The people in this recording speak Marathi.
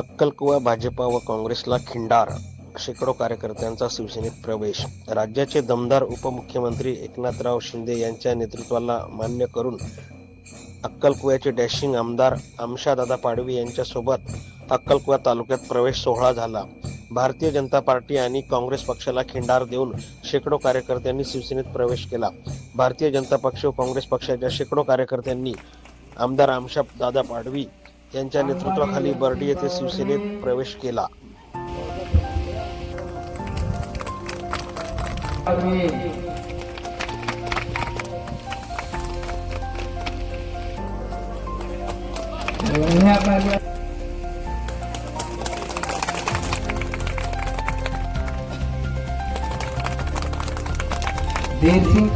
अक्कलकुवा भाजपा व काँग्रेसला खिंडार शेकडो कार्यकर्त्यांचा शिवसेनेत प्रवेश. राज्याचे दमदार उपमुख्यमंत्री एकनाथराव शिंदे यांच्या नेतृत्वाला मान्य करून अक्कलकुव्याचे डॅशिंग आमदार आमशादादा पाडवी यांच्यासोबत अक्कलकुवा तालुक्यात प्रवेश सोहळा झाला. भारतीय जनता पार्टी आणि काँग्रेस पक्षाला खिंडार देऊन शेकडो कार्यकर्त्यांनी शिवसेनेत प्रवेश केला. भारतीय जनता पक्ष व काँग्रेस पक्षाच्या शेकडो कार्यकर्त्यांनी आमदार आमशा दादा पाडवी यांच्या नेतृत्वाखाली बर्डी येथे शिवसेनेत प्रवेश केला. देव सिंह